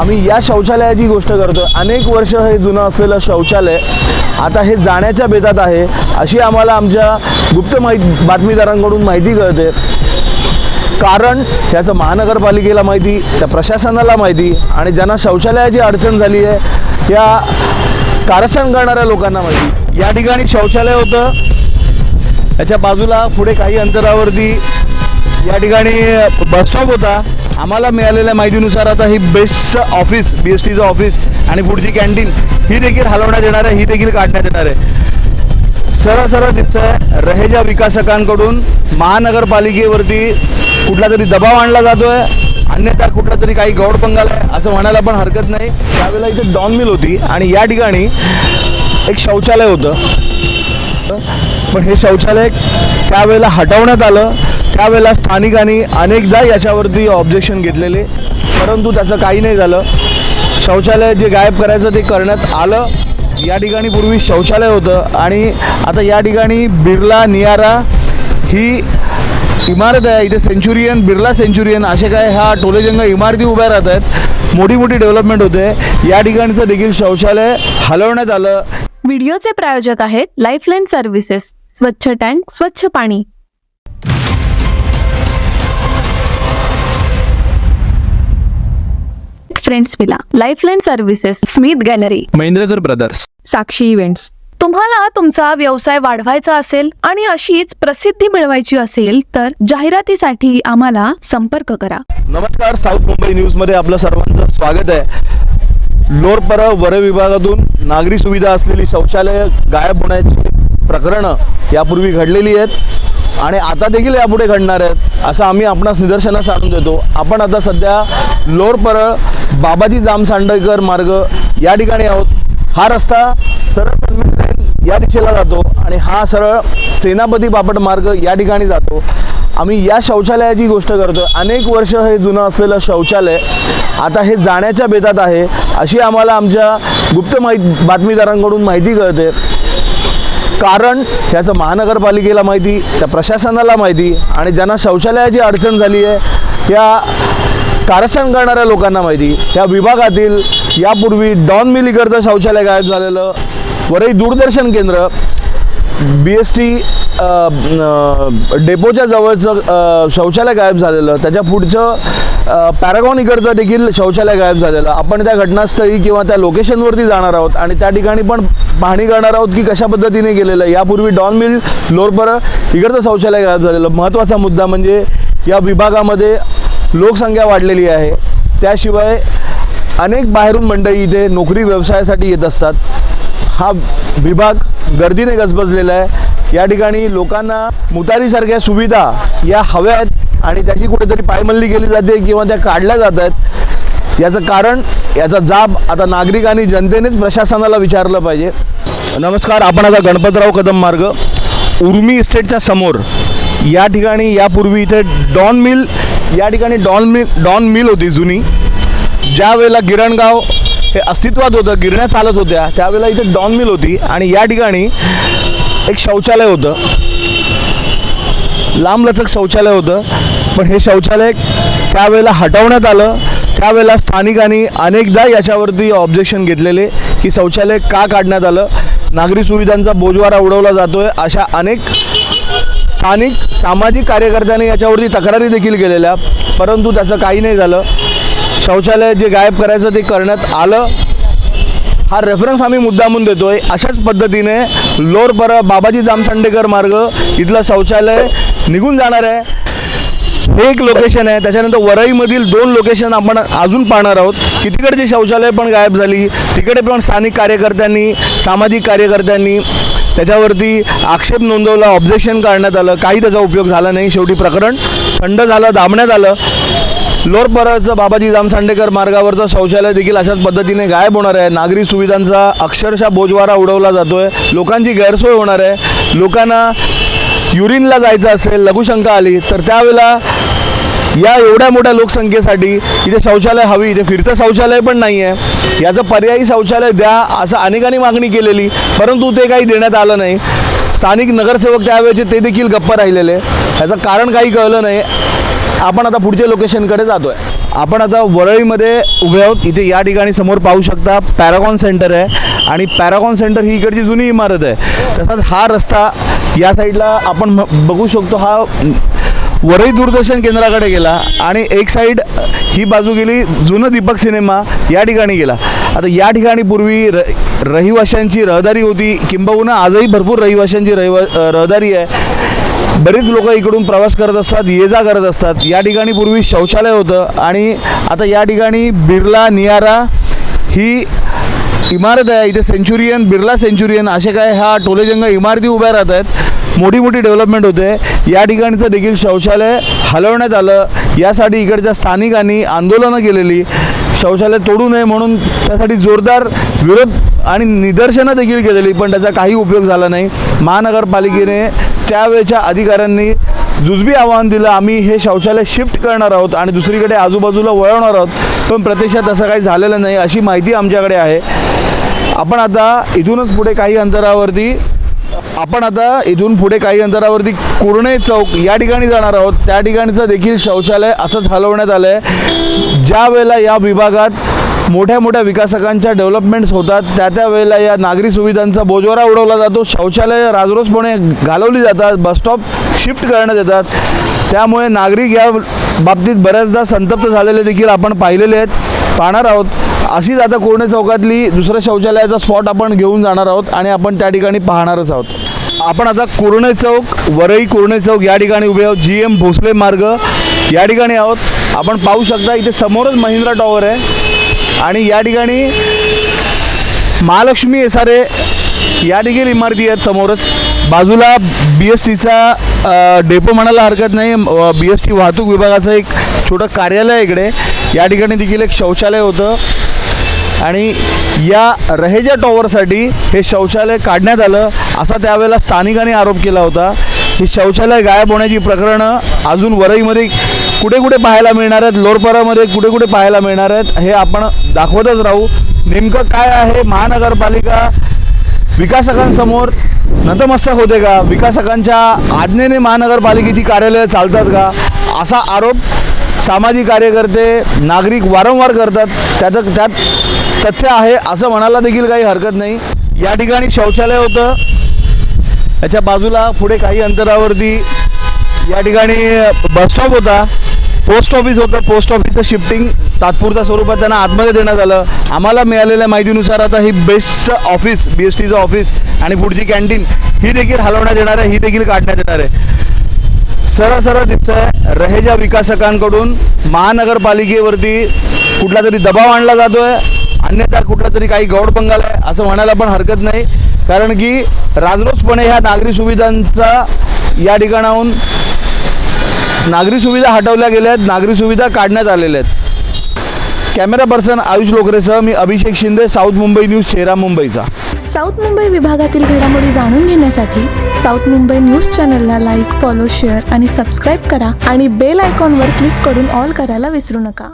आम्ही या शौचालयाची गोष्ट करतो अनेक वर्ष हे जुनं असलेलं शौचालय आता हे जाण्याच्या बेतात आहे अशी आम्हाला आमच्या गुप्त माहिती बातमीदारांकडून माहिती कळते. कारण त्याचं महानगरपालिकेला माहिती त्या प्रशासनाला माहिती आणि ज्यांना शौचालयाची अडचण झाली आहे त्या कारस्थान करणाऱ्या लोकांना माहिती. या ठिकाणी शौचालय होतं. त्याच्या बाजूला पुढे काही अंतरावरती या ठिकाणी बसस्टॉप होता. आम्हाला मिळालेल्या माहितीनुसार आता ही बेस्टचं ऑफिस बी एस टीचं ऑफिस आणि पुढची कॅन्टीन ही देखील हलवण्यात येणार आहे ही देखील काढण्यात येणार आहे. सरळ सरळ आहे रहेजा विकासकांकडून महानगरपालिकेवरती कुठला तरी दबाव आणला जातोय अन्यथा कुठला तरी काही गौड पंगाल आहे असं म्हणायला पण हरकत नाही. त्यावेळेला इथे डॉन मिल होती आणि या ठिकाणी एक शौचालय होतं. पण हे शौचालय त्यावेळेला हटवण्यात आलं. त्यावेळेला स्थानिकांनी अनेकदा याच्यावरती ऑब्जेक्शन घेतलेले परंतु त्याचं काही नाही झालं. शौचालय जे गायब करायचं ते करण्यात आलं. या ठिकाणी पूर्वी शौचालय होतं आणि आता या ठिकाणी बिर्ला नियारा ही इमारत आहे. इथे सेंचुरियन बिर्ला सेंचुरियन असे काय ह्या टोलेजंग इमारती उभ्या राहत आहेत. मोठी मोठी डेव्हलपमेंट होते. या ठिकाणचं देखील शौचालय हलवण्यात आलं. व्हिडिओचे प्रायोजक आहेत लाईफलाईन सर्व्हिसेस स्वच्छ टँक स्वच्छ पाणी. Friends villa lifeline services Smith gallery Mahendrakar brothers Sakshi events तुम्हाला तुमचा व्यवसाय वाढवायचा असेल आणि अशीच प्रसिद्धी मिळवायची असेल तर जाहिरातीसाठी आम्हाला संपर्क करा. नमस्कार साऊथ मुंबई न्यूजमध्ये आपलं सर्वांचं स्वागत आहे. लोरपरा वर विभागातून नागरी सुविधा असलेली शौचालय गायब होण्याची प्रकरणं यापूर्वी घडलेली आहेत आणि आता देखील यापुढे घडणार आहेत असं आम्ही आपणास निदर्शनास आणून देतो. आपण आता सध्या लोरपरळ बाबाजी जामसांडकर मार्ग या ठिकाणी आहोत. हा रस्ता सरळ सन्मित लाईन या दिशेला जातो आणि हा सरळ सेनापती बापट मार्ग या ठिकाणी जातो. आम्ही या शौचालयाची गोष्ट करतो. अनेक वर्ष हे जुनं असलेलं शौचालय आता हे जाण्याच्या बेतात आहे अशी आम्हाला आमच्या गुप्त माहिती बातमीदारांकडून माहिती कळते. कारण त्याचं महानगरपालिकेला माहिती त्या प्रशासनाला माहिती आणि ज्यांना शौचालयाची अडचण झाली आहे त्या कारस्थान करणाऱ्या लोकांना माहिती. या विभागातील यापूर्वी डॉन मिल इकडचं शौचालय गायब झालेलं वरही दूरदर्शन केंद्र बी एस टी डेपोच्या जवळचं शौचालय गायब झालेलं त्याच्या पुढचं पॅरागॉन इकडचं देखील शौचालय गायब झालेलं. आपण त्या घटनास्थळी किंवा त्या लोकेशनवरती जाणार आहोत आणि त्या ठिकाणी पण पाहणी करणार आहोत की कशा पद्धतीने गेलेलं. यापूर्वी डॉन मिल लोरपर इकडचं शौचालय गायब झालेलं. महत्त्वाचा मुद्दा म्हणजे या विभागामध्ये लोकसंख्या वाढलेली आहे. त्याशिवाय अनेक बाहेरून मंडळी इथे नोकरी व्यवसायासाठी येत असतात. हा विभाग गर्दीने गजबजलेला आहे. या ठिकाणी लोकांना मुतारीसारख्या सुविधा या हव्या आहेत आणि त्याची कुठेतरी पायमल्ली केली जाते किंवा त्या काढल्या जात आहेत. याचं कारण याचा जाब आता नागरिकांनी जनतेनेच प्रशासनाला विचारलं पाहिजे. नमस्कार आपण आता गणपतराव कदम मार्ग उर्मी इस्टेटच्या समोर. या ठिकाणी यापूर्वी इथे डॉन मिल या ठिकाणी डॉन मिल डॉन मिल होती जुनी. ज्या वेळेला गिरणगाव हे अस्तित्वात होतं गिरण्या चालत होत्या त्यावेळेला इथे डॉन मिल होती. आणि या ठिकाणी एक शौचालय होतं. लांबलचक शौचालय होतं. पण हे शौचालय त्यावेळेला हटवण्यात आलं. त्यावेळेला स्थानिकांनी अनेकदा याच्यावरती ऑब्जेक्शन घेतलेले की शौचालय का काढण्यात आलं. नागरी सुविधांचा बोजवारा उडवला जातोय अशा अनेक स्थानिक सामाजिक कार्यकर्त्यांनी याच्यावरती तक्रारी देखील केलेल्या परंतु त्याचं काही नाही झालं. शौचालय जे गायब करायचं ते करण्यात आलं. हा रेफरन्स आम्ही मुद्दामून देतोय. अशाच पद्धतीने लोरपर बाबाजी जामसंडेकर मार्ग इथलं शौचालय निघून जाणार आहे. हे एक लोकेशन आहे. त्याच्यानंतर वरईमधील दोन लोकेशन आपण अजून पाहणार आहोत. की तिकडची शौचालय पण गायब झाली. तिकडे पण स्थानिक कार्यकर्त्यांनी सामाजिक कार्यकर्त्यांनी त्याच्यावरती आक्षेप नोंदवला ऑब्जेक्शन काढण्यात आलं. काही त्याचा उपयोग झाला नाही. शेवटी प्रकरण थंड झालं दाबण्यात आलं. लोरपराचं बाबाजी जामसांडेकर मार्गावरचं शौचालय देखील अशाच पद्धतीने गायब होणार आहे. नागरी सुविधांचा अक्षरशः बोजवारा उडवला जातो आहे लोकांची गैरसोय होणार आहे. लोकांना युरिनला जायचं असेल लघुशंका आली तर त्यावेळेला या एवढ्या मोठ्या लोकसंख्येसाठी इथे शौचालय हवी इथे फिरतं शौचालय पण नाही आहे याचं पर्यायी शौचालय द्या असं अनेकांनी मागणी केलेली परंतु ते काही देण्यात आलं नाही. स्थानिक नगरसेवक त्यावेळेचे ते देखील गप्प राहिलेले. याचं कारण काही कळलं नाही. आपण आता पुढच्या लोकेशनकडे जातो आहे आपण आता वरळीमध्ये उभे आहोत. इथे या ठिकाणी समोर पाहू शकता पॅरागॉन सेंटर आहे आणि पॅरागॉन सेंटर ही इकडची जुनी इमारत आहे. तसाच हा रस्ता या साईडला आपण म- बघू शकतो हा वरळी दूरदर्शन केंद्राकडे गेला आणि एक साईड ही बाजू गेली जुनं दीपक सिनेमा या ठिकाणी गेला. आता या ठिकाणी पूर्वी र रहिवाशांची रहदारी होती. किंबहुना आजही भरपूर रहिवाशांची रहिवा रहदारी आहे. बरीच लोक इकडून प्रवास करत असतात ये जा करत असतात. या ठिकाणी पूर्वी शौचालय होतं आणि आता या ठिकाणी बिर्ला नियारा ही इमारत आहे. इथे सेंचुरियन बिर्ला सेंचुरियन असे काय ह्या टोलेजंग इमारती उभ्या राहत आहेत. मोठी मोठी डेव्हलपमेंट होते. या ठिकाणचं देखील शौचालय हलवण्यात आलं. यासाठी इकडच्या स्थानिकांनी आंदोलनं केलेली. शौचालय तोडू नये म्हणून त्यासाठी जोरदार विरोध आणि निदर्शनं देखील केलेली पण त्याचा काही उपयोग झाला नाही. महानगरपालिकेने त्यावेळच्या अधिकाऱ्यांनी जुजबी आव्हान दिलं आम्ही हे शौचालय शिफ्ट करणार आहोत आणि दुसरीकडे आजूबाजूला वळवणार आहोत पण प्रत्यक्षात असं काही झालेलं नाही अशी माहिती आमच्याकडे आहे. आपण आता इथूनच पुढे काही अंतरावरती आपण आता इथून पुढे काही अंतरावरती कुर्णे चौक या ठिकाणी जाणार आहोत. त्या ठिकाणचं देखील शौचालय असंच हलवण्यात आलं आहे ज्या वेळेला या विभागात मोठ्या मोठ्या विकासकांच्या डेव्हलपमेंट्स होतात त्या त्या वेळेला या नागरी सुविधांचा बोजवारा उडवला जातो. शौचालय राजरोसपणे घालवली जातात. बसस्टॉप शिफ्ट करण्यात येतात. त्यामुळे नागरिक या बाबतीत बऱ्याचदा संतप्त झालेले देखील आपण पाहिलेले आहेत पाहणार आहोत. अशीच आता कोरणे चौकातली दुसऱ्या शौचालयाचा स्पॉट आपण घेऊन जाणार आहोत आणि आपण त्या ठिकाणी पाहणारच आहोत. आपण आता कुर्णे चौक वरई कुर्णे चौक या ठिकाणी उभे आहोत. जी एम भोसले मार्ग या ठिकाणी आहोत. आपण पाहू शकता इथे समोरच महिंद्रा टॉवर आहे. आणि या ठिकाणी महालक्ष्मी एसारे या देखील इमारती आहेत समोरच. बाजूला बी एस टीचा डेपो म्हणायला हरकत नाही. बी एस टी वाहतूक विभागाचं एक छोटं कार्यालय आहे इकडे. या ठिकाणी देखील एक शौचालय होतं. आणि या रहेजा टॉवरसाठी हे शौचालय काढण्यात आलं. असा त्यावेळेला स्थानिकांनी आरोप केला होता ही शौचालय गायब होण्याची प्रकरणं अजून वरईमध्ये कुठे कुठे पाहायला मिळणार आहेत लोरपरामध्ये कुठे कुठे पाहायला मिळणार आहेत हे आपण दाखवतच राहू. नेमकं काय आहे? महानगरपालिका विकासकांसमोर नतमस्तक होते का? विकासकांच्या आज्ञेने महानगरपालिकेची कार्यालयं चालतात का? असा आरोप सामाजिक कार्यकर्ते नागरिक वारंवार करतात. त्याचं त्यात तथ्य आहे असं म्हणायला देखील काही हरकत नाही. या ठिकाणी शौचालय होतं. याच्या बाजूला पुढे काही अंतरावरती या ठिकाणी बसस्टॉप होता. पोस्ट ऑफिस होतं पोस्ट ऑफिसचं शिफ्टिंग तात्पुरत्या स्वरूपात त्यांना आतमध्ये देण्यात आलं. आम्हाला मिळालेल्या माहितीनुसार आता ही बेस्टचं ऑफिस बी एस टीचं ऑफिस आणि पुढची कॅन्टीन ही देखील हलवण्यात येणार आहे ही देखील काढण्यात येणार आहे. सरळ सरळ दिसतंय रहेजा विकासकांकडून महानगरपालिकेवरती कुठला तरी दबाव आणला जातोय अन्यथा कुठला तरी काही गौडबंगाल आहे असं म्हणायला पण हरकत नाही. कारण की राजरोसपणे ह्या नागरी सुविधांचा या ठिकाणाहून नागरी सुविधा हटवल्या गेल्या आहेत नागरी सुविधा काढण्यात आलेल्या आहेत. कॅमेरा पर्सन आयुष लोकरेसह मी अभिषेक शिंदे साऊथ मुंबई न्यूज चेहरा मुंबईचा. साऊथ मुंबई विभागातील घडामोडी जाणून घेण्यासाठी साऊथ मुंबई न्यूज चॅनलला लाईक फॉलो शेअर आणि सबस्क्राईब करा आणि बेल आयकॉनवर क्लिक करून ऑल करायला विसरू नका.